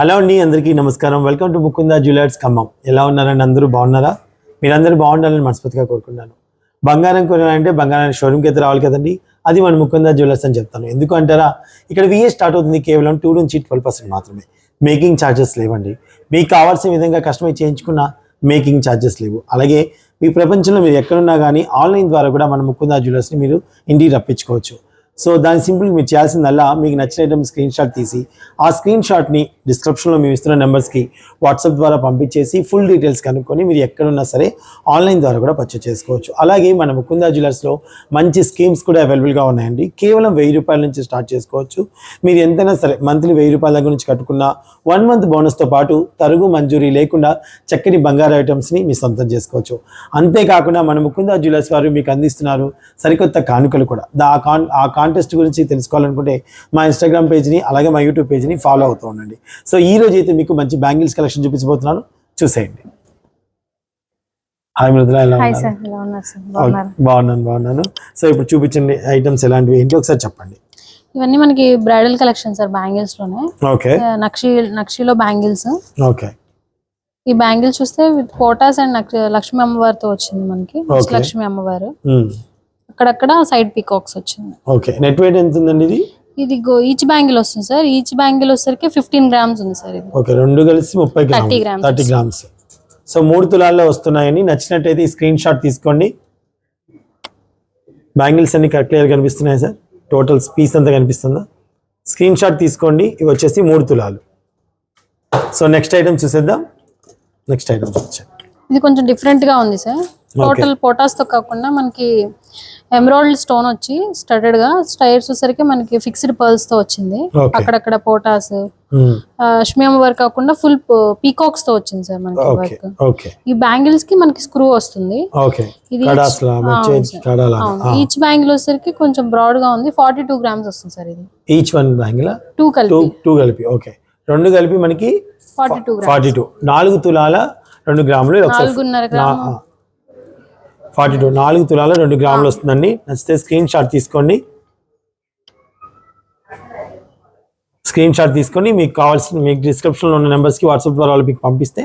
Hello అండి అందరికీ నమస్కారం. Welcome to Mukunda jewellers Khammam. ఎలా ఉన్నారండి? అందరూ బాగున్నారా? మీరందరూ బాగుండాలని మనస్ఫూర్తిగా కోరుకున్నాను బంగారం కొనాలంటే బంగారాన్ని షోరూమ్కి అయితే రావాలి కదండి. అది మన ముకుందా జ్యువెలర్స్ అని చెప్తాను. ఎందుకు అంటారా? ఇక్కడ విఏ స్టార్ట్ అవుతుంది కేవలం టూ నుంచి ట్వెల్వ్ పర్సెంట్ మాత్రమే. మేకింగ్ ఛార్జెస్ లేవండి. మీకు కావాల్సిన విధంగా కస్టమైజ్ చేయించుకున్న మేకింగ్ ఛార్జెస్ లేవు. అలాగే మీ ప్రపంచంలో మీరు ఎక్కడున్నా కానీ ఆన్లైన్ ద్వారా కూడా మన ముకుందా జ్యువెలర్స్ని మీరు ఇంటికి రప్పించుకోవచ్చు. సో దాని సింపుల్ మీరు చేయాల్సిందల్లా మీకు నచ్చిన ఐటమ్ స్క్రీన్ షాట్ తీసి ఆ స్క్రీన్ షాట్ని డిస్క్రిప్షన్లో మేము ఇస్తున్న నెంబర్స్కి వాట్సాప్ ద్వారా పంపించేసి ఫుల్ డీటెయిల్స్ కనుక్కొని మీరు ఎక్కడున్నా సరే ఆన్లైన్ ద్వారా కూడా పర్చేస్ చేసుకోవచ్చు. అలాగే మన ముకుందా జ్యువెలర్స్లో మంచి స్కీమ్స్ కూడా అవైలబుల్గా ఉన్నాయండి. కేవలం వెయ్యి రూపాయల నుంచి స్టార్ట్ చేసుకోవచ్చు. మీరు ఎంతైనా సరే మంత్లీ వెయ్యి రూపాయల దగ్గర నుంచి కట్టుకున్న వన్ మంత్ బోనస్తో పాటు తరుగు మంజూరీ లేకుండా చక్కని బంగారు ఐటమ్స్ని మీ సొంతం చేసుకోవచ్చు. అంతేకాకుండా మన ముకుందా జ్యువెలర్స్ వారు మీకు అందిస్తున్నారు సరికొత్త కానుకలు కూడా. ఆ కాన్ ఆ కాంటెస్ట్ గురించి తెలుసుకోవాలనుకుంటే మా ఇన్స్టాగ్రామ్ పేజ్ని అలాగే మా యూట్యూబ్ పేజ్ని ఫాలో అవుతూ ఉండండి. సో ఈ రోజు అయితే మీకు మంచి బ్యాంగిల్స్ కలెక్షన్ చూపించబోతున్నాను. చూసేయండి. హాయ్ మృదుల ఎలా బాగున్నాను బాగున్నాను. సో ఇప్పుడు చూపించండి ఐటమ్స్ ఎలాంటివి? ఏంటి? ఒకసారి చెప్పండి. ఇవన్నీ మనకి బ్రైడల్ కలెక్షన్ సార్ బ్యాంగిల్స్లోనే. ఓకే ఆ, నక్షి నక్షిలో బ్యాంగిల్స్ ఓకే ఈ బ్యాంగిల్స్ చూస్తే విత్ పోటాస్ అండ్ లక్ష్మీ అమ్మవారితో వచ్చింది మనకి. లక్ష్మీ అమ్మవారు. అక్కడక్కడ సైడ్ పీకాక్స్ వచ్చింది. ఓకే. నెట్ వెయిట్ ఎంత ఉందండి ఇది ఇది ఈచ్ బ్యాంగిల్ వస్తుంది సార్. ఈచ్ బ్యాంగిల్ వచ్చేసరికి ఫిఫ్టీన్ గ్రామ్స్ ఉంది సార్ ఇది. ఓకే. రెండు కలిసి ముప్పై grams. 30 grams. Thirty grams. So మూడు తులాల్లో వస్తున్నాయని. నచ్చినట్టయితే ఈ స్క్రీన్ షాట్ తీసుకోండి. బ్యాంగిల్స్ అన్ని క్లియర్ కనిపిస్తున్నాయి సార్? టోటల్ పీస్ అంతా కనిపిస్తుందా? స్క్రీన్ షాట్ తీసుకోండి. ఇవి వచ్చేసి మూడు తులాలు. సో నెక్స్ట్ ఐటమ్ చూసేద్దాం. నెక్స్ట్ ఐటమ్ ఇది కొంచెం డిఫరెంట్గా ఉంది సార్. టోటల్ పోటాస్తో కాకుండా మనకి ఎమరాల్డ్ స్టోన్ వచ్చి స్టడెడ్గా స్టైర్స్ వచ్చేసరికి మనకి ఫిక్స్డ్ పర్ల్స్తో వచ్చింది. అక్కడక్కడ పోటాస్. మ్మ్. అశ్మియం వర్క్ కాకుండా ఫుల్ పీకాక్స్తో వచ్చింది సార్ మనకి వర్క్. ఈ బ్యాంగిల్స్కి మనకి స్క్రూ వస్తుంది. ఇది ఈచ్ బ్యాంగిల్ వచ్చేసరికి కొంచెం బ్రాడ్గా ఉంది. ఫార్టీ టూ గ్రామ్స్ వస్తుంది సార్ ఇది. ఈచ్ వన్ బ్యాంగిల్ టూ కలిపి. టూ కలిపి. ఓకే రెండు కలిపి మనకి ఫార్టీ టూ ఫార్టీ టూ నాలుగు తులాల రెండు గ్రాములు. నాలుగున్నర ఫార్టీ టూ నాలుగు తులాల రెండు గ్రాములు వస్తుందండి. నచ్చితే స్క్రీన్ షాట్ తీసుకోండి. స్క్రీన్ షాట్ తీసుకొని మీకు కావాల్సిన మీకు డిస్క్రిప్షన్లో ఉన్న నెంబర్స్కి వాట్సాప్ ద్వారా వాళ్ళు మీకు పంపిస్తే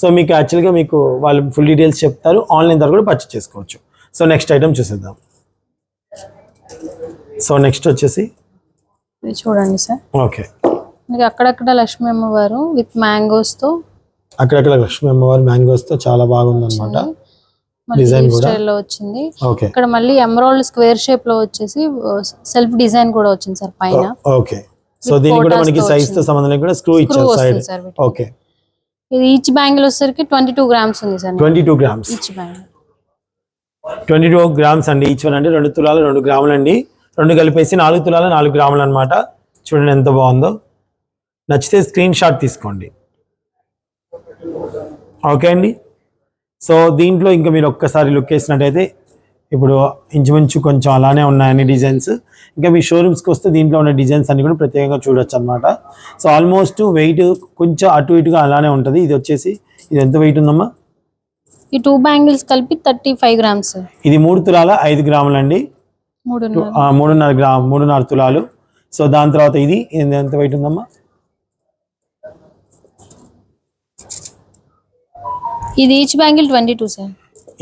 సో మీకు యాక్చువల్గా మీకు వాళ్ళు ఫుల్ డీటెయిల్స్ చెప్తారు. ఆన్లైన్ ద్వారా కూడా పర్చేస్ చేసుకోవచ్చు. సో నెక్స్ట్ ఐటమ్ చూసేద్దాం. సో నెక్స్ట్ వచ్చేసి చూడండి సార్. ఓకే మనకి అక్కడక్కడ లక్ష్మీ అమ్మవారు విత్ మ్యాంగోస్తో అక్కడక్కడ లక్ష్మీ అమ్మవారి మ్యాంగోస్తో చాలా బాగుందన్నమాట. మళ్ళీ Design లీవ్ కూడా? స్టైల్లో వచ్చింది. ఇక్కడ మళ్ళీ ఎమరాల్డ్ స్క్వేర్ షేప్లో వచ్చేసి సెల్ఫ్ డిజైన్ కూడా వచ్చింది సార్ పైన. ఓకే సో దీనికి కూడా మనకి సైజ్తో సంబంధం లేకుండా స్క్రూ ఇచ్చారు సైడ్. ఓకే ఇది ఈచ్ బ్యాంగిల్ వచ్చేసరికి ట్వంటీ టూ గ్రామ్స్ ఉంది sir twenty two grams each bangle twenty two grams అండి. ఈచ్ వన్ అంటే రెండు తులాలు రెండు గ్రాములు అండి రెండు కలిపేసి నాలుగు తులాలు నాలుగు గ్రాములు అనమాట చూడండి ఎంత బాగుందో. నచ్చితే స్క్రీన్ షాట్ తీసుకోండి. ఓకే అండి? సో దీంట్లో ఇంకా మీరు ఒక్కసారి లుక్ వేసినట్టయితే ఇప్పుడు ఇంచుమించు కొంచెం అలానే ఉన్నాయని డిజైన్స్ ఇంకా మీ షోరూమ్స్కి వస్తే దీంట్లో ఉన్న డిజైన్స్ అన్ని కూడా ప్రత్యేకంగా చూడొచ్చు అనమాట సో ఆల్మోస్ట్ వెయిట్ కొంచెం అటు ఇటుగా అలానే ఉంటుంది. ఇది వచ్చేసి ఇది ఎంత వెయిట్ ఉందమ్మా? ఈ టూ బ్యాంగిల్స్ కలిపి థర్టీ ఫైవ్ గ్రామ్స్ ఇది మూడు తులాల ఐదు గ్రాములు అండి మూడున్నర గ్రామ్ మూడున్నర తులాలు. సో దాని తర్వాత ఇది ఇది ఎంత వెయిట్ ఉందమ్మా? ఇది each bangle twenty two sir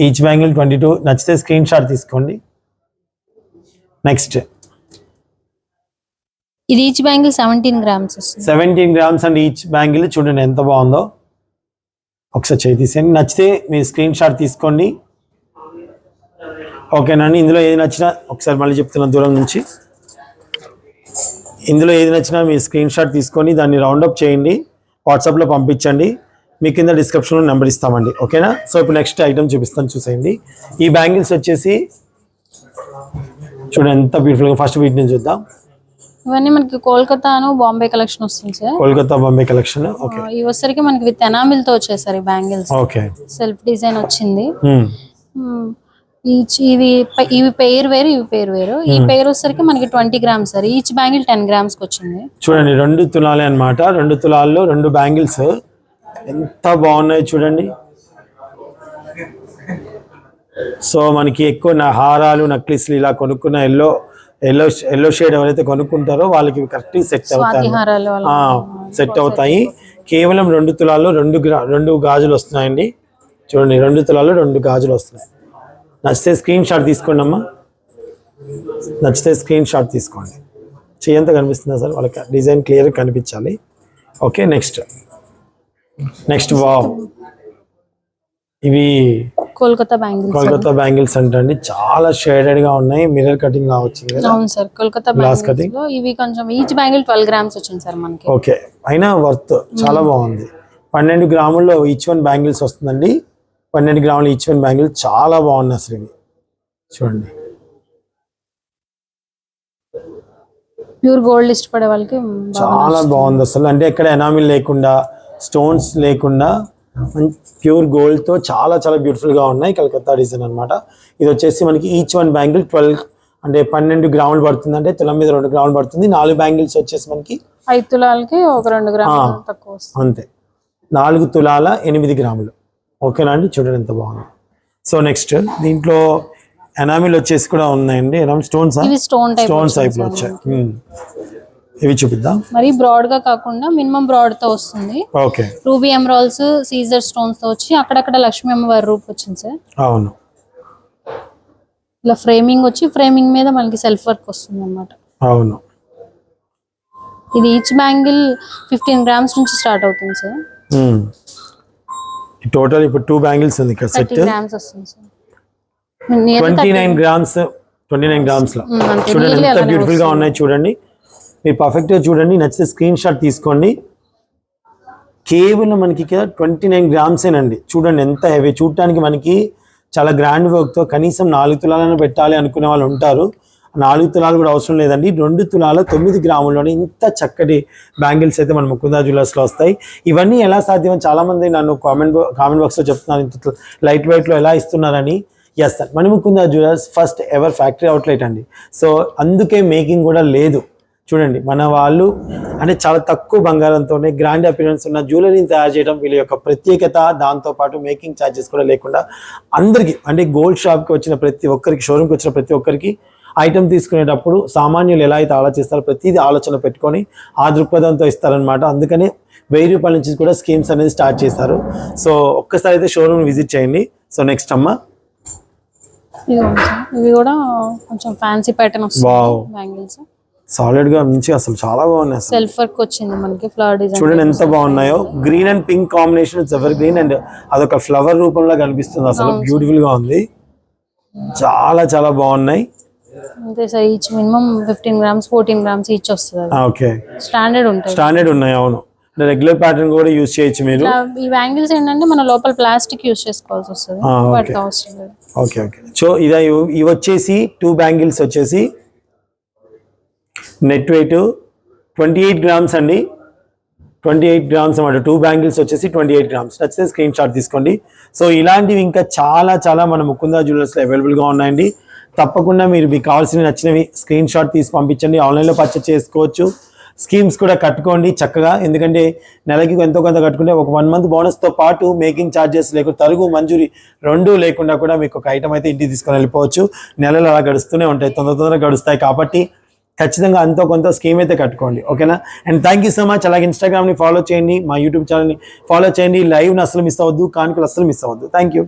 each bangle twenty two నచ్చితే స్క్రీన్ షాట్ తీసుకోండి. నెక్స్ట్ ఇది ఈచ్ బ్యాంగిల్ సెవెంటీన్ గ్రామ్స్ వస్తుంది seventeen grams and each bangle చూడండి ఎంత బాగుందో. ఒకసారి చేయి తీసేయండి. నచ్చితే మీరు స్క్రీన్ షాట్ తీసుకోండి. ఓకేనండి ఇందులో ఏది నచ్చినా ఒకసారి మళ్ళీ చెప్తున్నా దూరం నుంచి. ఇందులో ఏది నచ్చినా మీరు స్క్రీన్ షాట్ తీసుకొని దాన్ని రౌండప్ చేయండి. వాట్సాప్లో పంపించండి. మీ కింద డిస్క్రిప్షన్లో నెంబర్ ఇస్తామండి. ఓకేనా? సో ఇప్పుడు నెక్స్ట్ ఐటమ్ చూపిస్తాను చూసేయండి. ఈ బ్యాంగిల్స్ వచ్చేసి చూడండి ఎంత బ్యూటిఫుల్గా ఫస్ట్ వీటి నుంచి చూద్దాం. ఇవన్నీ మనకి కోల్కతాను బాంబే కలెక్షన్ వస్తుంది sir. Kolkata Bombay collection okay మనకి విత్ ఎనామిల్తో వచ్చాయి సార్ ఈ బ్యాంగిల్స్ ఓకే సెల్ఫ్ డిజైన్ వచ్చింది. మ్మ్. ఈచ్ ఇవి ఇవి పేరు వేరు ఇవి పేరు వేరు. ఈ పేరు వచ్చరికి మనకి twenty grams sir. Each bangle ten గ్రామ్స్కి వచ్చింది చూడండి రెండు తులాలే అన్నమాట. రెండు తులాల్లో రెండు బ్యాంగిల్స్ ఎంత బాగున్నాయి చూడండి. సో మనకి ఎక్కువ నా హారాలు నక్లిస్లు ఇలా కొనుక్కున్న ఎల్లో ఎల్లో ఎల్లో షేడ్ ఎవరైతే కొనుక్కుంటారో వాళ్ళకి కరెక్ట్ సెట్ అవుతాయి సెట్ అవుతాయి. కేవలం రెండు తులాల్లో రెండు రెండు గాజులు వస్తున్నాయండి. చూడండి రెండు తులాల్లో రెండు గాజులు వస్తున్నాయి. నచ్చితే స్క్రీన్ షాట్ తీసుకోండి అమ్మా. నచ్చితే స్క్రీన్ షాట్ తీసుకోండి. చేయంత కనిపిస్తుందా సార్? వాళ్ళకి డిజైన్ క్లియర్ కనిపించాలి. Okay next. నెక్స్ట్ వావ్ ఇవి కోల్కతా బ్యాంగిల్స్ కోల్కతా బ్యాంగిల్స్ అంటండి చాలా షేడెడ్గా ఉన్నాయి. మిర్రర్ కటింగ్ లా వచ్చింది కదా. అవును సార్ కోల్కతా బ్యాంగిల్స్లో ఇవి కొంచెం ఈచ్ బ్యాంగిల్ ట్వెల్వ్ గ్రామ్స్ వచ్చింది సార్ మనకి. ఓకే అయినా వర్త్ చాలా బాగుంది. పన్నెండు గ్రాముల్లో ఈచ్ వన్ బ్యాంగిల్స్ వస్తుందండి. పన్నెండు గ్రాములు ఈచ్ వన్ బ్యాంగిల్ చాలా బాగున్నాయి అసలు ఇవి. చూడండి. ప్యూర్ గోల్డ్ ఇష్టపడే వాళ్ళకి చాలా బాగుంది అసలు. అంటే ఎక్కడ ఎనామిల్ లేకుండా స్టోన్స్ లేకుండా ప్యూర్ గోల్డ్తో చాలా చాలా బ్యూటిఫుల్గా ఉన్నాయి. కలకత్తా డిజైన్ అన్నమాట. ఇది వచ్చేసి మనకి ఈచ్ వన్ బ్యాంగిల్ ట్వెల్వ్ అంటే పన్నెండు గ్రాములు పడుతుంది అంటే తులం మీద రెండు గ్రాములు పడుతుంది. నాలుగు బ్యాంగిల్స్ వచ్చేసి మనకి ఐదు తులాలకి ఒక రెండు గ్రాములు తక్కువ అంతే. నాలుగు తులాల ఎనిమిది గ్రాములు. ఓకేనా అండి? చూడండి ఎంత బాగుంది. సో నెక్స్ట్ దీంట్లో ఎనామిల్ వచ్చేసి కూడా ఉన్నాయండి. Enamel stones stone type stones టైప్లో వచ్చాయి. ఇవి చూపిద్దాం. మరి బ్రాడ్గా కాకుండా మినిమం బ్రాడ్తో వస్తుంది. ఓకే. రూబీ ఎమరాల్స్ సీజర్ స్టోన్స్తో వచ్చి అక్కడక్కడ లక్ష్మీ అమ్మవారి రూప్ వచ్చింది సార్. అవును. ఇలా ఫ్రేమింగ్ వచ్చి ఫ్రేమింగ్ మీద మనకి సెల్ఫ్ వర్క్ వస్తుంది అనమాట అవును. ఇది ఈచ్ బ్యాంగిల్ ఫిఫ్టీన్ గ్రామ్స్ నుంచి స్టార్ట్ అవుతుంది సార్. టోటల్ ఇప్పుడు టూ బ్యాంగిల్స్ ఉంది ఇక్కడ సెట్ గ్రామ్స్ వస్తుంది sir. Twenty nine grams twenty nine గ్రామ్స్లో. చూడండి ఎంత బ్యూటిఫుల్గా ఉన్నాయి చూడండి. మీరు పర్ఫెక్ట్గా చూడండి నచ్చితే స్క్రీన్ షాట్ తీసుకోండి. కేవలం మనకి ఇక్కడ ట్వంటీ నైన్ గ్రామ్సేనండి చూడండి ఎంత హెవీ చూడటానికి మనకి చాలా గ్రాండ్ వర్క్తో కనీసం నాలుగు తులాలను పెట్టాలి అనుకునే వాళ్ళు ఉంటారు. నాలుగు తులాలు కూడా అవసరం లేదండి. రెండు తులాల తొమ్మిది గ్రాముల్లోనే ఇంత చక్కటి బ్యాంగిల్స్ అయితే మన ముకుందా జ్యువెలర్స్లో వస్తాయి. ఇవన్నీ ఎలా సాధ్యం చాలామంది నన్ను కామెంట్ కామెంట్ బాక్స్లో చెప్తున్నారు. ఇంత లైట్ వెయిట్లో ఎలా ఇస్తున్నారని. ఎస్ సార్ మన Mukunda jewellers first ever factory outlet అండి. సో అందుకే మేకింగ్ కూడా లేదు. చూడండి మన వాళ్ళు అంటే చాలా తక్కువ బంగారంతోనే గ్రాండ్ అపీరెన్స్ ఉన్న జ్యువెలరీని తయారు చేయడం వీళ్ళ యొక్క ప్రత్యేకత దాంతోపాటు మేకింగ్ ఛార్జెస్ కూడా లేకుండా అందరికీ అంటే గోల్డ్ షాప్కి వచ్చిన ప్రతి ఒక్కరికి షోరూమ్కి వచ్చిన ప్రతి ఒక్కరికి ఐటమ్ తీసుకునేటప్పుడు సామాన్యులు ఎలా అయితే ఆలోచిస్తారో ప్రతిదీ ఆలోచన పెట్టుకొని ఆ దృక్పథంతో ఇస్తారనమాట అందుకని వెయ్యి రూపాయల నుంచి కూడా స్కీమ్స్ అనేది స్టార్ట్ చేస్తారు. సో ఒక్కసారి అయితే షోరూమ్ విజిట్ చేయండి. సో నెక్స్ట్ అమ్మ. ఇవి కూడా కొంచెం ఫ్యాన్సీ ప్యాటర్న్. వస్తుంది బ్యాంగిల్స్ సాలిడ్గా మంచి అసలు చాలా బాగున్నాయి అసలు. సెల్ఫ్ వర్క్ వచ్చింది మనకి ఫ్లవర్ డిజైన్ చూడండి ఎంత బాగున్నాయో. Green and pink combination it's evergreen and అదొక ఫ్లవర్ రూపంలో కనిపిస్తుంది అసలు. బ్యూటిఫుల్గా ఉంది. చాలా చాలా బాగున్నాయి. అంతే sir each minimum fifteen grams fourteen grams each వస్తుంది ఓకే. స్టాండర్డ్ ఉంటాయి. స్టాండర్డ్ ఉన్నాయి అవును. రెగ్యులర్ ప్యాటర్న్ కూడా యూజ్ చేయొచ్చు మీరు. ఈ బ్యాంగిల్స్ ఏంటంటే మన లోపల ప్లాస్టిక్ యూస్ చేసుకోవాల్సి వస్తుంది. ఓకే. ఓకే సో ఇది ఇవి వచ్చేసి టూ బ్యాంగిల్స్ వచ్చేసి net weight twenty eight grams అండి. ట్వంటీ ఎయిట్ గ్రామ్స్ అన్నమాట. టూ బ్యాంగిల్స్ వచ్చేసి ట్వంటీ ఎయిట్ గ్రామ్స్. నచ్చితే స్క్రీన్ షాట్ తీసుకోండి. సో ఇలాంటివి ఇంకా చాలా చాలా మన ముకుందా జ్యువెలర్స్లో అవైలబుల్గా ఉన్నాయండి. తప్పకుండా మీరు మీకు కావాల్సిన నచ్చినవి స్క్రీన్ షాట్ తీసి పంపించండి. ఆన్లైన్లో పర్చేస్ చేసుకోవచ్చు. స్కీమ్స్ కూడా కట్టుకోండి చక్కగా. ఎందుకంటే నెలకి ఎంతో కొంత కట్టుకుంటే ఒక వన్ మంత్ బోనస్తో పాటు మేకింగ్ ఛార్జెస్ లేకుండా తరుగు మంజూరి రెండు లేకుండా కూడా మీకు ఒక ఐటమ్ అయితే ఇంటికి తీసుకొని వెళ్ళిపోవచ్చు. నెలలు అలా గడుస్తూనే ఉంటాయి. తొందర తొందరగా గడుస్తాయి కాబట్టి ఖచ్చితంగా అంతో కొంత స్కీమ్ అయితే కట్టుకోండి ఓకేనా? And thank you so much అలాగే ఇన్స్టాగ్రామ్ని ఫాలో చేయండి మా యూట్యూబ్ ఛానల్ని ఫాలో చేయండి. లైవ్ని అసలు మిస్ అవ్వద్దు కానుకలు అసలు మిస్ అవ్వద్దు. Thank you